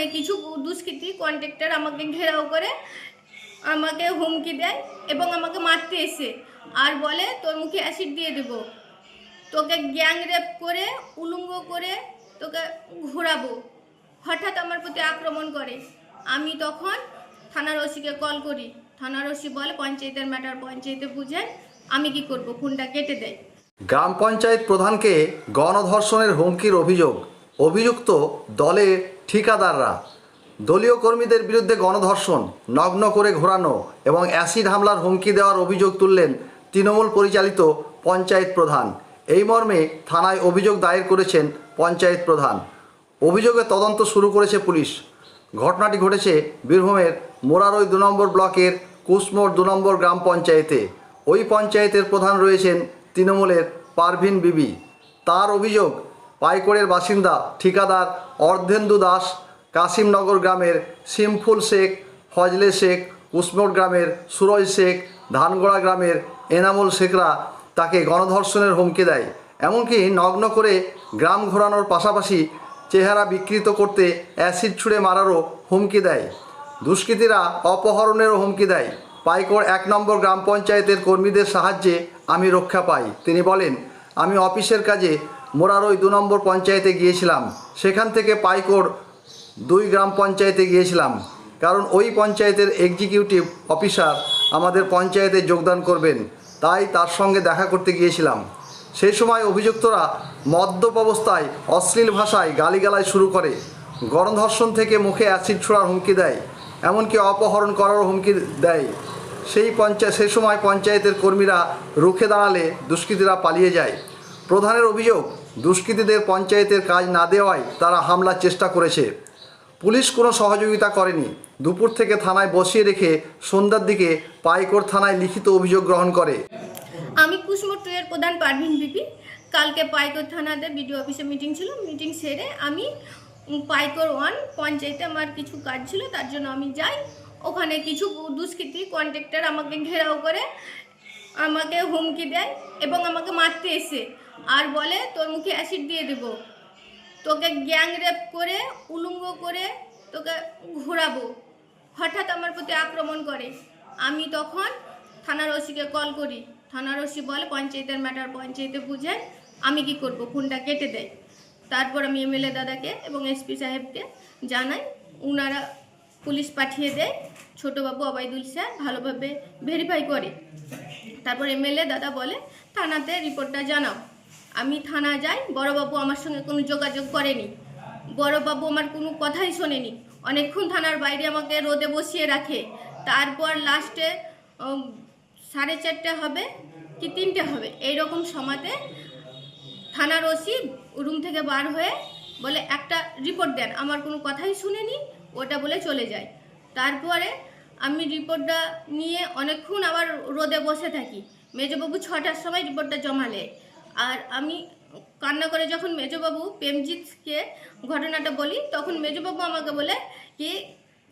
ওখানে কিছু দুষ্কৃতী কন্ট্রাক্টর আমাকে ঘেরাও করে, আমাকে হুমকি দেয় এবং আমাকে মারতে এসে আর বলে, তোর মুখে অ্যাসিড দিয়ে দেবো। তোকে গ্যাং রেপ করে, উলুঙ্গ করে তোকে ঘোরাবো। হঠাৎ আমার প্রতি আক্রমণ করে। আমি তখন থানার ওসিকে কল করি। থানার ওসি বলে, পঞ্চায়েতের ম্যাটার পঞ্চায়েতে বুঝে আমি কি করব? ফোনটা কেটে দেয়। গ্রাম পঞ্চায়েত প্রধানকে গণধর্ষণের হুমকির অভিযোগ। অভিযুক্ত দলের ঠিকাদাররা, দলীয় কর্মীদের বিরুদ্ধে গণধর্ষণ, নগ্ন করে ঘোরানো এবং অ্যাসিড হামলার হুমকি দেওয়ার অভিযোগ তুললেন তৃণমূল পরিচালিত পঞ্চায়েত প্রধান। এই মর্মে থানায় অভিযোগ দায়ের করেছেন পঞ্চায়েত প্রধান। অভিযোগে তদন্ত শুরু করেছে পুলিশ। ঘটনাটি ঘটেছে বীরভূমের মোরারই দু নম্বর ব্লকের কুসমোড় দু নম্বর গ্রাম পঞ্চায়েতে। ওই পঞ্চায়েতের প্রধান রয়েছেন তৃণমূলের পারভিন বিবি। তার অভিযোগ পাইকড়ের বাসিন্দা, ঠিকাদার অর্ধেন্দু দাস, কাশিমনগর গ্রামের শিমফুল শেখ, ফজলে শেখ কুসমোড় গ্রামের সুরজ শেখ, ধানগড়া গ্রামের এনামুল শেখরা তাকে গণধর্ষণের হুমকি দেয়। এমনকি নগ্ন করে গ্রাম ঘোরানোর পাশাপাশি চেহারা বিকৃত করতে অ্যাসিড ছুঁড়ে মারারও হুমকি দেয়। দুষ্কৃতীরা অপহরণেরও হুমকি দেয়। পাইকড় এক নম্বর গ্রাম পঞ্চায়েতের কর্মীদের সাহায্যে আমি রক্ষা পাই। তিনি বলেন, আমি অফিসের কাজে মোরারই দু নম্বর পঞ্চায়েতে গিয়েছিলাম। সেখান থেকে পাইকোর দুই গ্রাম পঞ্চায়েতে গিয়েছিলাম। কারণ ওই পঞ্চায়েতের এক্সিকিউটিভ অফিসার আমাদের পঞ্চায়েতে যোগদান করবেন। তাই তার সঙ্গে দেখা করতে গিয়েছিলাম। সেই সময় অভিযুক্তরা মদ্যপ অবস্থায় অশ্লীল ভাষায় গালিগালায় শুরু করে। গণধর্ষণ থেকে মুখে অ্যাসিড ছোড়ার হুমকি দেয়। এমনকি অপহরণ করারও হুমকি দেয়। সেই পঞ্চায়েত সেই সময় পঞ্চায়েতের কর্মীরা রুখে দাঁড়ালে দুষ্কৃতীরা পালিয়ে যায়। প্রধানের অভিযোগ দুষ্কৃতীদের পঞ্চায়েতের কাজ না দেওয়ায় তারা হামলার চেষ্টা করেছে। পুলিশ কোনো সহযোগিতা করেনি। দুপুর থেকে থানায় বসিয়ে রেখে সন্ধ্যার দিকে পাইকোর থানায় লিখিত অভিযোগ গ্রহণ করে। আমি এর প্রধান পারভিন বিপি। কালকে পাইকোর থানাতে বিডিও অফিসে মিটিং ছিল। মিটিং সেরে আমি পাইকর ওয়ান পঞ্চায়েতে আমার কিছু কাজ ছিল, তার জন্য আমি যাই। ওখানে কিছু দুষ্কৃতী কন্ট্রাক্টর আমাকে ঘেরাও করে, আমাকে হুমকি দেয় এবং আমাকে মারতে এসে আর বলে, তোর মুখে অ্যাসিড দিয়ে দেবো। তোকে গ্যাং রেপ করে, উলুঙ্গ করে তোকে ঘোরাবো। হঠাৎ আমার প্রতি আক্রমণ করে। আমি তখন থানার ওসিকে কল করি। থানার ওসি বলে, পঞ্চায়েতের ম্যাটার পঞ্চায়েতে বুঝে আমি কি করব? ফোনটা কেটে দেয়। তারপর আমি এমএলএ দাদাকে এবং এসপি সাহেবকে জানাই, উনারা পুলিশ পাঠিয়ে দেয়। ছোটোবাবু অবাইদুল স্যার ভালোভাবে ভেরিফাই করে। তারপর এমএলএ দাদা বলে, থানাতে রিপোর্টটা জানাও। আমি থানা যাই, বড়বাবু আমার সঙ্গে কোনো যোগাযোগ করেনি। বড়বাবু আমার কোনো কথাই শোনেনি। অনেকক্ষণ থানার বাইরে আমাকে রোদে বসিয়ে রাখে। তারপর লাস্টে সাড়ে চারটে হবে কি তিনটে হবে এই রকম সময়তে থানার ওসি রুম থেকে বার হয়ে বলে, একটা রিপোর্ট দেন। আমার কোনো কথাই শুনেনি, ওটা বলে চলে যায়। তারপরে আমি রিপোর্টটা নিয়ে অনেকক্ষণ আবার রোদে বসে থাকি। মেজবাবু ছটার সময় রিপোর্টটা জমালে আর আমি কান্না করে যখন মেজবাবু প্রেমজিৎকে ঘটনাটা বলি, তখন মেজবাবু আমাকে বলে কি,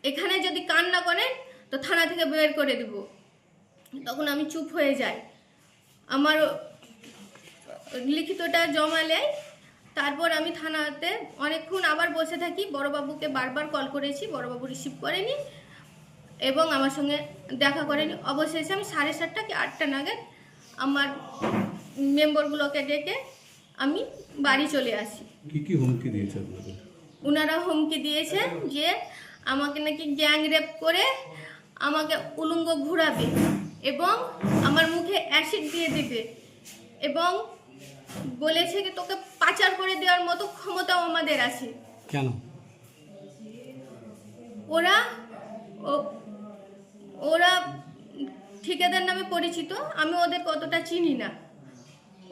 এখানে যদি কান্না করেন, তো থানা থেকে বের করে দেব। তখন আমি চুপ হয়ে যাই। আমার লিখিতটা জমা জমালে তারপর আমি থানাতে অনেকক্ষণ আবার বসে থাকি। বড়বাবুকে বারবার কল করেছি, বড়বাবু রিসিভ করেনি এবং আমার সঙ্গে দেখা করেনি। অবশেষে আমি সাড়ে সাতটা কি আটটা নাগাদ আমার মেম্বারগুলোকে ডেকে আমি বাড়ি চলে আসি। কি কি হুমকি দিয়েছে আপনাদের? ওনারা হুমকি দিয়েছেন যে আমাকে নাকি গ্যাং রেপ করে আমাকে উলঙ্গ ঘুরাবে এবং আমার মুখে অ্যাসিড দিয়ে দেবে এবং বলেছে কি তোকে পাচার করে দেওয়ার মতো ক্ষমতাও আমাদের আছে। কেন? ওরা ও- ওরা ঠিকাদার নামে পরিচিত আমি ওদের কতটা চিনি না।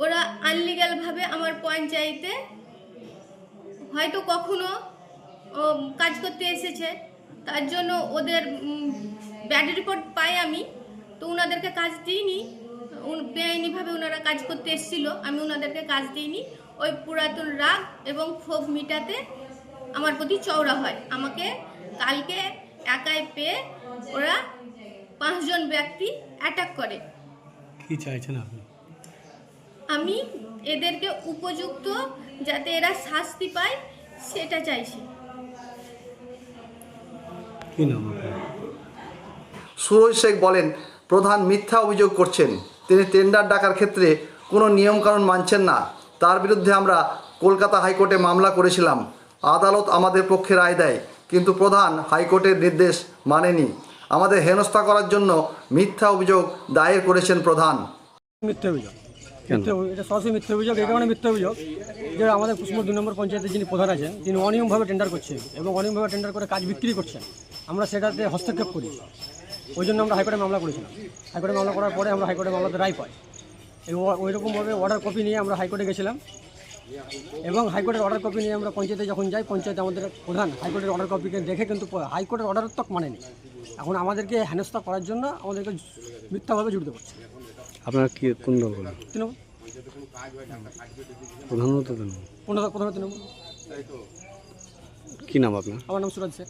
ওরা আনলিগালভাবে আমার পঞ্চায়েতে হয়তো কখনো কাজ করতে এসেছে। তার জন্য ওদের ব্যাড রিপোর্ট পাই আমি। তো ওনাদেরকে কাজ দিইনি। বেআইনিভাবে ওনারা কাজ করতে এসেছিল। আমি ওনাদেরকে কাজ দিইনি। ওই পুরাতন রাগ এবং ক্ষোভ মিটাতে আমার প্রতি চওড়া হয়। আমাকে কালকে একাই পেয়ে ওরা পাঁচজন ব্যক্তি অ্যাটাক করে। কি চাইছেন আপনি? আমি এদেরকে উপযুক্ত যাতে এরা শাস্তি পায় সেটা চাইছি। কি নাম আপনার? সুরজ শেখ বলেন প্রধান মিথ্যা অভিযোগ করছেন। তিনি টেন্ডার ডাকার ক্ষেত্রে কোনো নিয়মকানুন মানছেন না। তার বিরুদ্ধে আমরা কলকাতা হাইকোর্টে মামলা করেছিলাম। আদালত আমাদের পক্ষে রায় দেয় কিন্তু প্রধান হাইকোর্টের নির্দেশ মানেনি। আমাদের হেনস্থা করার জন্য মিথ্যা অভিযোগ দায়ের করেছেন প্রধান। মিথ্যা অভিযোগ? এটা সরাসরি মিথ্যা অভিযোগ এই অভিযোগ যে আমাদের কুসমুর দুই নম্বর পঞ্চায়েতের যিনি প্রধান আছেন, তিনি অনিয়মভাবে টেন্ডার করছেন এবং অনিয়মভাবে টেন্ডার করে কাজ বিক্রি করছেন। আমরা সেটাতে হস্তক্ষেপ করি। ওই জন্য আমরা হাইকোর্টে মামলা করেছিলাম। হাইকোর্টে মামলা করার পরে আমরা হাইকোর্টে মামলাতে রায় পাই। এবং ওই রকমভাবে অর্ডার কপি নিয়ে আমরা হাইকোর্টে গেছিলাম। এবং হাইকোর্টের অর্ডার কপি নিয়ে আমরা পঞ্চায়েতে যখন যাই, পঞ্চায়েতে আমাদের প্রধান। হাইকোর্টের অর্ডার কপিকে দেখে কিন্তু হাইকোর্টের অর্ডার তক মানেনি। এখন আমাদেরকে হেনস্থা করার জন্য আমাদেরকে মিথ্যাভাবে জড়িত করছে। আপনার কি কোন দল বলেন? তৃণমূল। প্রধানত তৃণমূল। কি নাম আপনার? আমার নাম সুরাজ শেখ।